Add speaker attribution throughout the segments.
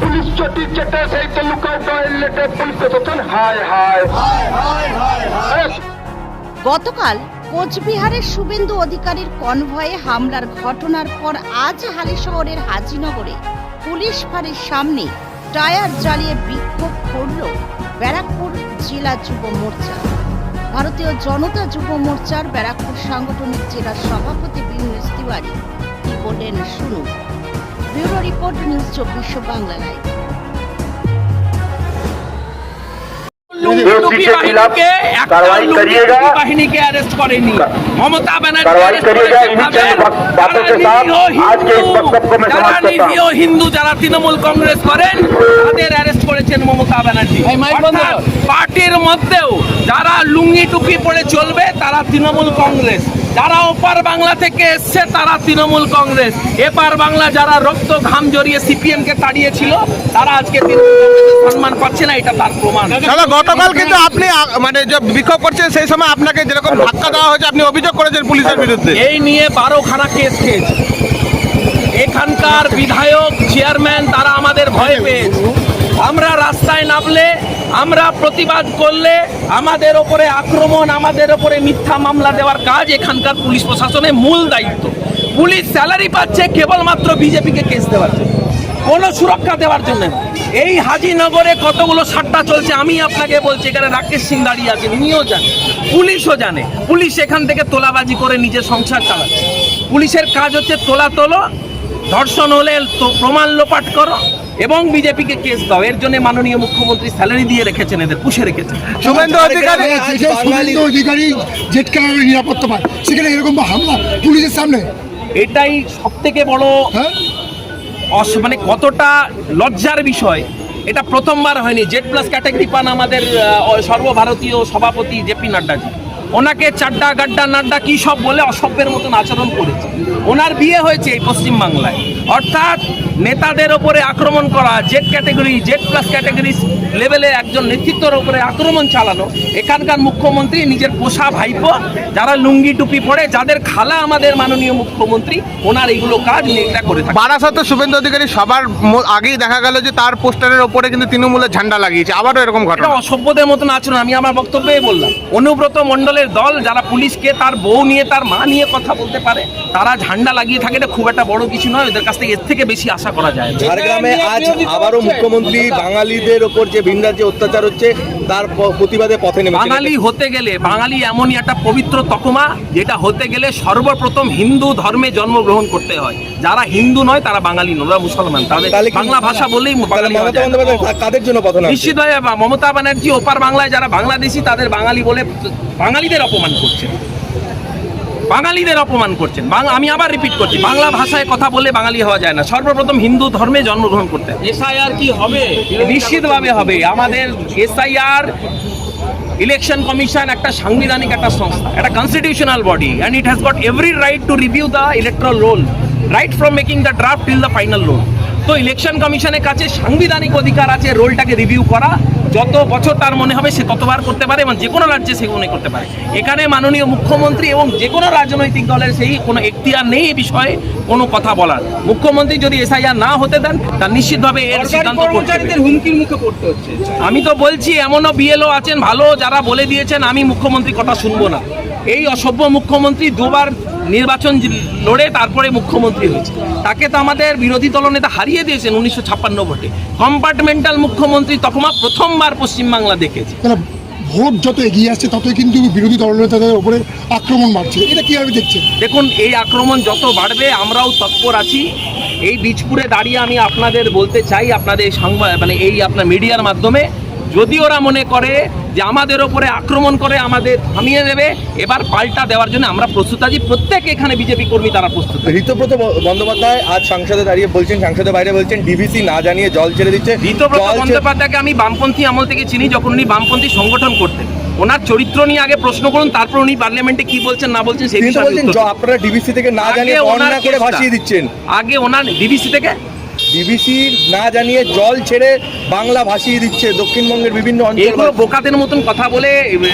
Speaker 1: Police
Speaker 2: গতকাল কোচবিহারের শুভেন্দু অধিকারীর কনভয়ে হামলার ঘটনার পর আজ হালিশহরের হাজিনগরে পুলিশ ফাঁড়ির সামনে টায়ার জ্বালিয়ে বিক্ষোভ করল ব্যারাকপুর জেলা যুব মোর্চা। ভারতীয় জনতা যুব মোর্চার ব্যারাকপুর সাংগঠনিক জেলার সভাপতি বিনুস তিওয়ারি কি বললেন শুনুন। ব্যুরো রিপোর্ট নিউজ চব্বিশ বাংলা লাইভ
Speaker 3: মমতা হিন্দু। যারা তৃণমূল কংগ্রেস করেন তাদের অ্যারেস্ট করেছেন মমতা ব্যানার্জি। পার্টির মধ্যেও যারা লুঙ্গি টুপি পরে চলবে তারা তৃণমূল কংগ্রেস। যারা ওপার বাংলা থেকে এসছে তারা তৃণমূল কংগ্রেস। এপার বাংলা যারা রক্ত ঘাম জড়িয়ে সিপিএম কে তাড়িয়েছিল তারা আজকে সম্মান পাচ্ছে না এটা তার প্রমাণ।
Speaker 4: দাদা গতকাল কিন্তু আপনি মানে যে বিক্ষোভ করছেন সেই সময় আপনাকে যেরকম ধাক্কা দেওয়া হয়েছে আপনি অভিযোগ করেছেন পুলিশের বিরুদ্ধে।
Speaker 3: এই নিয়ে বারোখানা কেস খেয়েছে। এখানকার বিধায়ক চেয়ারম্যান তারা আমাদের ভয় পেয়েছে। আমরা রাস্তায় নামলে, আমরা প্রতিবাদ করলে আমাদের ওপরে আক্রমণ, আমাদের ওপরে মিথ্যা মামলা দেওয়ার কাজ এখানকার পুলিশ প্রশাসনের মূল দায়িত্ব। পুলিশ স্যালারি পাচ্ছে কেবলমাত্র বিজেপিকে কেস দেওয়ার জন্য, কোনো সুরক্ষা দেওয়ার জন্য এই হাজিনগরে কতগুলো সাট্টা চলছে, আমি আপনাকে বলছি, এখানে রাকেশ সিং দাঁড়িয়ে আছেন, উনিও জানেন, পুলিশও জানে। পুলিশ এখান থেকে তোলাবাজি করে নিজের সংসার চালাচ্ছে। পুলিশের কাজ হচ্ছে তোলা তোলো ধর্ষণ হলে প্রমাণ লোপাট করো। এবং বিজেপিকে কেস দাও এর জন্য মাননীয় মুখ্যমন্ত্রী স্যালারি দিয়ে রেখেছেন এদের পুষে রেখেছেন।
Speaker 4: শুভেন্দু অধিকারী
Speaker 5: যেখানে শুভেন্দু অধিকারী নিরাপত্তা পায় সেখানে এরকম হামলা পুলিশের সামনে?
Speaker 3: এটাই সব থেকে বড়
Speaker 5: হ্যাঁ?
Speaker 3: অস- মানে কতটা লজ্জার বিষয় এটা প্রথমবার হয়নি। জেড প্লাস ক্যাটাগরি পান আমাদের সর্বভারতীয় সভাপতি জেপি নাড্ডাজি। ওনাকে চাড্ডা গাড্ডা নাড্ডা কি সব বলে অসভ্যের মতন আচরণ করেছে। ওনার বিয়ে হয়েছে এই পশ্চিমবাংলায়। অর্থাৎ নেতাদের ওপরে আক্রমণ করা Z category Z plus category লেভেলে একজন নেতৃত্বের ওপরে আক্রমণ চালানো এখানকার মুখ্যমন্ত্রী নিজের পোষা ভাইপো যারা লুঙ্গি টুপি পরে যাদের খালা আমাদের মাননীয় মুখ্যমন্ত্রী ওনার এইগুলো কাজ এটা করে থাকে।
Speaker 4: বারাসাতে শুভেন্দু অধিকারী সবার আগেই দেখা গেল যে তার পোস্টারের ওপরে কিন্তু তৃণমূলের ঝান্ডা লাগিয়েছে। আবারও এরকম ঘটনা।
Speaker 3: অসভ্যদের মতন আচরণ আমি আমার বক্তব্যে বললাম। অনুব্রত মণ্ডলের দল যারা পুলিশকে তার বউ নিয়ে তার মা নিয়ে কথা বলতে পারে তারা ঝান্ডা লাগিয়ে থাকে এটা খুব একটা বড় কিছু নয় ওদের কাছ থেকে এর থেকে বেশি আশা করা যায়।
Speaker 6: ঝাড়গ্রামে আজ আবারও মুখ্যমন্ত্রী বাঙালিদের ওপর যে ভিন রাজ্যে অত্যাচার হচ্ছে তার প্রতিবাদে পথে নেমেছেন
Speaker 3: বাঙালি হতে গেলে বাঙালি এমনই একটা পবিত্র তকমা যেটা হতে গেলে সর্বপ্রথম হিন্দু ধর্মে জন্মগ্রহণ করতে হয়। যারা হিন্দু নয় তারা বাঙালি নয় ওরা মুসলমান। তাদের বাংলা ভাষা
Speaker 6: বলেই কাদের জন্য নামছে?
Speaker 3: নিশ্চিতভাবে মমতা ব্যানার্জি ওপার বাংলায় যারা বাংলাদেশি তাদের বাঙালি বলে বাঙালিদের অপমান করছেন। বাঙালিদের অপমান করছেন। বাংলা আমি আবার রিপিট করছি বাংলা ভাষায় কথা বলে বাঙালি হওয়া যায় না। সর্বপ্রথম হিন্দু ধর্মে জন্মগ্রহণ করতে এসআইআর কি হবে? নিশ্চিতভাবে হবে। আমাদের এসআইআর ইলেকশন কমিশন একটা সাংবিধানিক একটা সংস্থা একটা constitutional body and it has got every right to review the electoral roll right from making the draft till the final roll তো ইলেকশন কমিশনের কাছে সাংবিধানিক অধিকার আছে রোলটাকে রিভিউ করা। যত বছর তার মনে হবে সে ততবার করতে পারে এবং যে কোনো রাজ্যে সে মনে করতে পারে। এখানে মাননীয় মুখ্যমন্ত্রী এবং যে কোনো রাজনৈতিক দলের সেই কোনো এখতিয়ার নেই এই বিষয়ে কোনো কথা বলার। মুখ্যমন্ত্রী যদি এসআইআর না হতে দেন তার নিশ্চিতভাবে এর সিদ্ধান্ত
Speaker 6: হুমকির মুখে পড়তে হচ্ছে।
Speaker 3: আমি তো বলছি এমনও বিএলও আছেন ভালো যারা বলে দিয়েছেন আমি মুখ্যমন্ত্রী কথা শুনব না। এই অসভ্য মুখ্যমন্ত্রী দুবার নির্বাচন লড়ে তারপরে মুখ্যমন্ত্রী হয়েছে। তাকে তো আমাদের বিরোধী দলনেতা হারিয়ে দিয়েছেন উনিশশো ছাপ্পান্ন ভোটে। কম্পার্টমেন্টাল মুখ্যমন্ত্রী তকমা প্রথমবার পশ্চিমবাংলা দেখেছে।
Speaker 5: ভোট যত এগিয়ে আসছে ততই কিন্তু বিরোধী দলনেতাদের উপরে আক্রমণ বাড়ছে। এটা কীভাবে দেখছেন?
Speaker 3: দেখুন এই আক্রমণ যত বাড়বে আমরাও তৎপর আছি। এই বীজপুরে দাঁড়িয়ে আমি আপনাদের বলতে চাই আপনাদের এই সংবাদ মানে এই আপনার মিডিয়ার মাধ্যমে যদি ওরা মনে করে যে আমাদের ওপরে আক্রমণ করে আমাদের থামিয়ে দেবে এবার পাল্টা দেওয়ার জন্য আমরা প্রস্তুত আছি। প্রত্যেক এখানে বিজেপি কর্মী তারা প্রস্তুত
Speaker 6: ঋতব্রত বন্দ্যোপাধ্যায় আজ সংসদে দাঁড়িয়ে বলছেন সংসদের বাইরে বলছেন ডিভিসি না জানিয়ে জল ছেড়ে দিচ্ছে।
Speaker 3: ঋতব্রত বন্দ্যোপাধ্যায়কে আমি বামপন্থী আমল থেকে চিনি যখন উনি বামপন্থী সংগঠন করতেন। ওনার চরিত্র নিয়ে আগে প্রশ্ন করুন তারপর উনি পার্লামেন্টে কি বলছেন না বলছেন সেই বিষয়ে
Speaker 6: আপনারা ডিভিসি থেকে না জানিয়ে। ভাসিয়ে দিচ্ছেন।
Speaker 3: আগে ওনার ডিবিসি থেকে?
Speaker 6: ডিভিসি না জানিয়ে জল ছেড়ে বাংলা ভাসিয়ে দিচ্ছে দক্ষিণবঙ্গের বিভিন্ন অঞ্চল
Speaker 3: বোকাদের মতন কথা বলে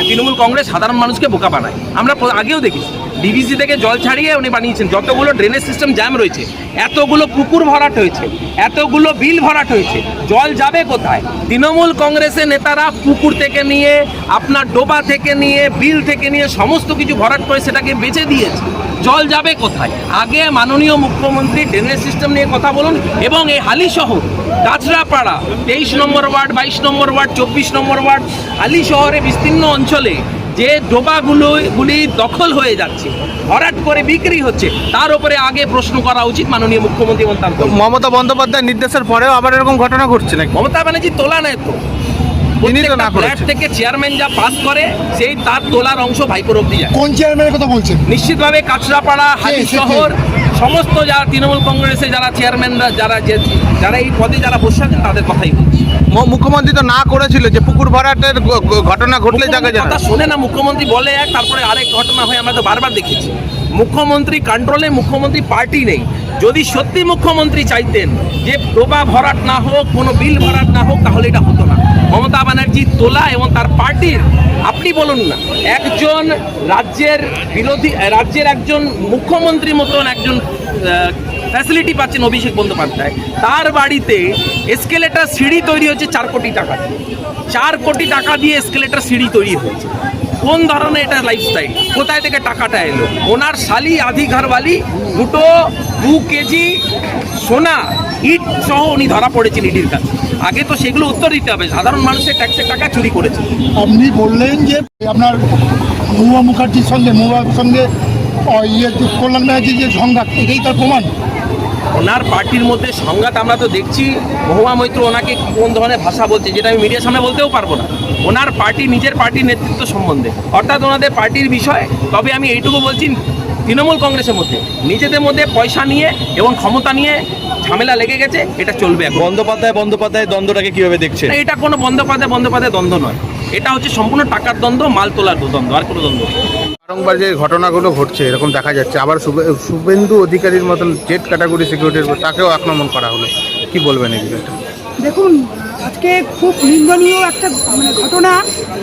Speaker 3: তৃণমূল কংগ্রেস সাধারণ মানুষকে বোকা বানায়। আমরা আগেও দেখি ডিভিসি থেকে জল ছাড়িয়ে উনি বানিয়েছেন। যতগুলো ড্রেনেজ সিস্টেম জ্যাম রয়েছে এতগুলো পুকুর ভরাট হয়েছে এতগুলো বিল ভরাট হয়েছে জল যাবে কোথায়? তৃণমূল কংগ্রেসের নেতারা পুকুর থেকে নিয়ে আপনার ডোবা থেকে নিয়ে বিল থেকে নিয়ে সমস্ত কিছু ভরাট করে সেটাকে বেঁচে দিয়েছে। জল যাবে কোথায়? আগে মাননীয় মুখ্যমন্ত্রী ড্রেনেজ সিস্টেম নিয়ে কথা বলুন এবং এই হালি শহর কাঁচরাপাড়া তেইশ নম্বর ওয়ার্ড বাইশ নম্বর ওয়ার্ড চব্বিশ নম্বর ওয়ার্ড হালি শহরে বিস্তীর্ণ অঞ্চলে যে ডোবাগুলো গুলি দখল হয়ে যাচ্ছে ভরাট করে বিক্রি হচ্ছে তার উপরে আগে প্রশ্ন করা উচিত মাননীয় মুখ্যমন্ত্রী।
Speaker 4: মমতা বন্দ্যোপাধ্যায়ের নির্দেশের পরেও আবার এরকম ঘটনা ঘটছে নাকি?
Speaker 3: মমতা ব্যানার্জি তোলা নেয় তো। প্রত্যেকটা ফ্ল্যাট। থেকে চেয়ারম্যান যা পাস করে সেই তার তোলার অংশ ভাইপোর অব্দি যায়
Speaker 5: কোন চেয়ারম্যানের কথা বলছেন
Speaker 3: নিশ্চিতভাবে কাছড়াপাড়া হালি? শহর সমস্ত যারা তৃণমূল কংগ্রেসে যারা চেয়ারম্যানরা যারা যে যারা এই পদে যারা বসে আছেন তাদের কথাই বলছি।
Speaker 4: মুখ্যমন্ত্রী তো না করেছিল যে পুকুর ভরাটের ঘটনা ঘটলে জায়গা জানা
Speaker 3: কথা শোনে না মুখ্যমন্ত্রী বলে এক তারপরে আরেক ঘটনা হয় আমরা তো বারবার দেখেছি মুখ্যমন্ত্রী কন্ট্রোলে মুখ্যমন্ত্রী পার্টি নেই যদি সত্যি মুখ্যমন্ত্রী চাইতেন যে প্রভা ভরাট না হোক কোনো বিল ভরাট না হোক তাহলে এটা হতো না মমতা ব্যানার্জি তোলা এবং তার পার্টির, আপনি বলুন না, একজন রাজ্যের বিরোধী, রাজ্যের একজন মুখ্যমন্ত্রী মতন একজন ফ্যাসিলিটি পাচ্ছেন অভিষেক বন্দ্যোপাধ্যায়। তার বাড়িতে এসকেলেটার সিঁড়ি তৈরি হচ্ছে চার কোটি টাকা। চার কোটি টাকা দিয়ে এসকেলেটার সিঁড়ি তৈরি হয়েছে। কোন ধরনের এটা লাইফস্টাইল কোথায় থেকে টাকাটা এলো? ওনার শালি আধি ঘরবালি দুটো দু কেজি সোনা, ইট সহ উনি ধরা পড়েছেন ইডির কাছে। আগে তো সেগুলো উত্তর দিতে হবে। সাধারণ মানুষের ট্যাক্সের টাকা চুরি করেছে।
Speaker 5: আপনি বললেন যে আপনার মুখার্জির সঙ্গে, মহুয়ার সঙ্গে ইয়ে কল্যাণ ব্যানার্জির যে সংঘাত, এটাই তার প্রমাণ।
Speaker 3: ওনার পার্টির মধ্যে সংঘাত আমরা তো দেখছি। মহুয়া মৈত্র ওনাকে কোন ধরনের ভাষা বলছে যেটা আমি মিডিয়ার সামনে বলতেও পারব না। ওনার পার্টি নিজের পার্টির নেতৃত্ব সম্বন্ধে। অর্থাৎ ওনাদের পার্টির বিষয় তবে আমি এইটুকু বলছি তৃণমূল কংগ্রেসের মধ্যে। নিজেদের মধ্যে পয়সা নিয়ে এবং ক্ষমতা নিয়ে ঝামেলা লেগে গেছে এটা চলবে
Speaker 6: বন্দ্যোপাধ্যায় বন্দ্যোপাধ্যায় দ্বন্দ্বটাকে কীভাবে দেখছে?
Speaker 3: এটা কোনো বন্দ্যোপাধ্যায় বন্দ্যোপাধ্যায় দ্বন্দ্ব নয়। এটা হচ্ছে সম্পূর্ণ টাকার দ্বন্দ্ব মাল তোলার দ্বন্দ্ব আর কোনো দ্বন্দ্ব।
Speaker 4: বারংবার যে ঘটনাগুলো ঘটছে এরকম দেখা যাচ্ছে। আবার শুভে- শুভেন্দু অধিকারীর মতন জেট ক্যাটাগরি সিকিউরিটির তাকেও আক্রমণ করা হলো। কি বলবেন এই বিষয়টা?
Speaker 7: দেখুন আজকে খুব নিন্দনীয় একটা মানে ঘটনা।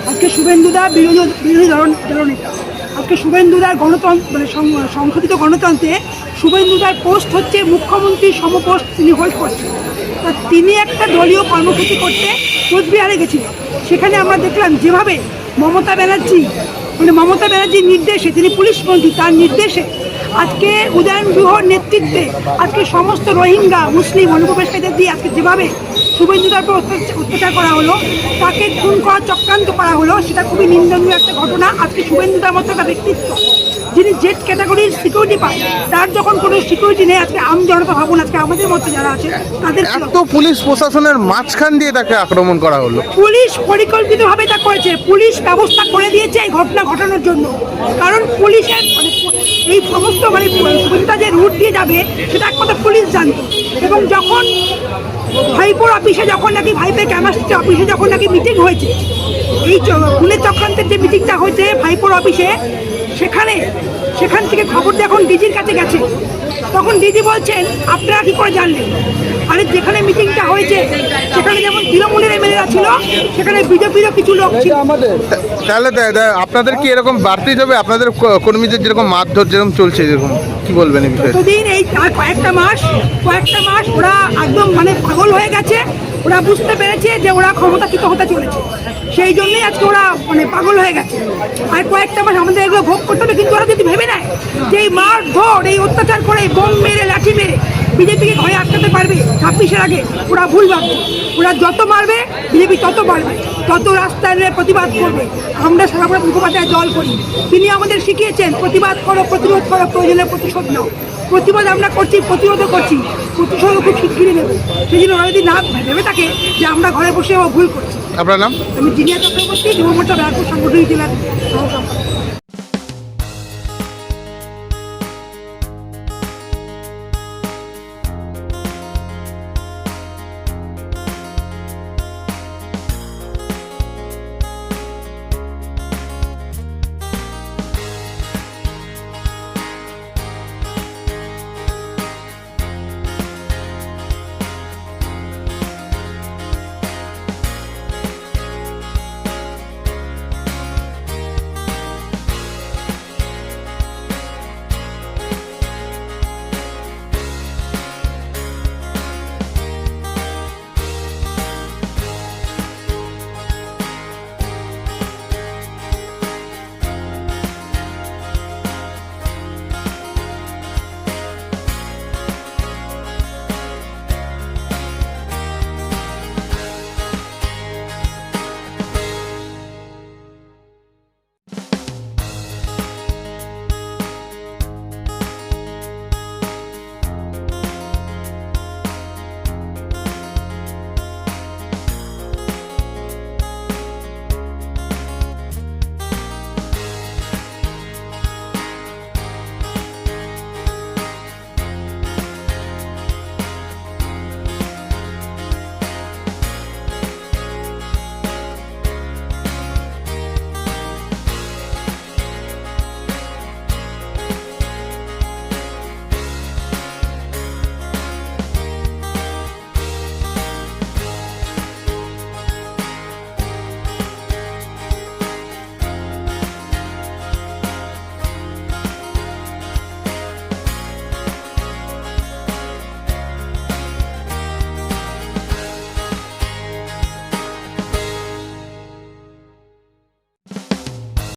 Speaker 7: আজকে শুভেন্দুদা বিরোধী বিরোধী দল দলনেতা আজকে শুভেন্দুদার গণতন্ত্র মানে সংশোধিত গণতন্ত্রে শুভেন্দুদার পোস্ট হচ্ছে মুখ্যমন্ত্রী সমপোস্ট তিনি হোল্ড করছেন। তা তিনি একটা দলীয় কর্মসূচি করতে কোচবিহারে গেছিলেন। সেখানে আমরা দেখলাম যেভাবে মমতা ব্যানার্জি মানে মমতা ব্যানার্জির নির্দেশে, তিনি পুলিশ মন্ত্রী, তার নির্দেশে আজকে উদয়ন গুহর নেতৃত্বে আজকে সমস্ত রোহিঙ্গা, মুসলিম অনুপ্রবেশকারীদের দিয়ে আজকে যেভাবে শুভেন্দুদার উপর অত্যাচার করা হলো, তাকে খুন করা চক্রান্ত করা হলো, সেটা খুবই নিন্দনীয় একটা ঘটনা। আজকে শুভেন্দুদার মতো একটা ব্যক্তিত্ব। যিনি জেড ক্যাটাগরির সিকিউরিটি পায় তার যখন কোনো সিকিউরিটি নেই আজকে আম জনতা ভাবুন আজকে আমাদের মতো যারা আছে তাদের
Speaker 4: এত পুলিশ প্রশাসনের মাঝখান দিয়ে তাকে আক্রমণ করা হলো।
Speaker 7: পুলিশ পরিকল্পিতভাবে তা করেছে পুলিশ ব্যবস্থা করে দিয়েছে এই ঘটনা ঘটানোর জন্য। কারণ পুলিশের মানে এই সমস্ত মানে সুবিধা যে রুট দিয়ে যাবে সেটা একমাত্র পুলিশ জানতো। এবং যখন ভাইপোর অফিসে যখন নাকি ভাইপের ক্যামাস্ট্রি অফিসে যখন নাকি মিটিং হয়েছে এই খুনের চক্রান্তের যে মিটিংটা হয়েছে ভাইপোর অফিসে সেখানে, সেখান থেকে খবরটা এখন দিদির কাছে গেছে। তখন দিদি বলছেন, আপনারা কি করে জানলেন? আরে যেখানে মিটিংটা হয়েছে, সেখানে যেমন তৃণমূলের এমএলএরা ছিল, সেখানে বিজেপিরও কিছু লোক ছিল।
Speaker 4: তা- তাহলে আপনাদের কি এরকম বাড়তি যাবে? আপনাদের কর্মীদের যেরকম মারধর যেরকম চলছে যেরকম কি বলবেন এই বিষয়ে?
Speaker 7: এই কয়েকটা মাস কয়েকটা মাস ওরা একদম মানে পাগল হয়ে গেছে, ওরা বুঝতে পেরেছে যে ওরা ক্ষমতাচ্যুত হতে চলেছে। সেই জন্যই আজকে ওরা মানে পাগল হয়ে গেছে। আর কয়েকটা মাস আমাদের এগুলো ভোগ করতে হবে, কিন্তু ওরা যদি ভেবে নেয় যে এই মার ধর এই অত্যাচার করে বোম মেরে, লাঠি মেরে বিজেপিকে ঘরে আটকাতে পারবে ছাব্বিশের আগে, ওরা ভুল ভাবছে ওরা যত মারবে বিজেপি তত বাড়বে তত রাস্তায় প্রতিবাদ করবে। আমরা সারাপুরা মুখোপাধ্যায় দল করি। তিনি আমাদের শিখিয়েছেন প্রতিবাদ করো প্রতিরোধ করো প্রয়োজনে প্রতিশোধ নাও। প্রতিবাদ আমরা করছি প্রতিরোধও করছি প্রতিশোধ খুব শিগগিরই নেব। সেই জন্য ওরা যদি না ভেবে থাকে যে আমরা ঘরে বসে ও ভুল করছি।
Speaker 4: আপনার নাম?
Speaker 7: আমি জিনিয়া চক্রবর্তী যুব মোর্চা ব্যারাকপুর সাংগঠনিক জেলার সহ সম্পাদক।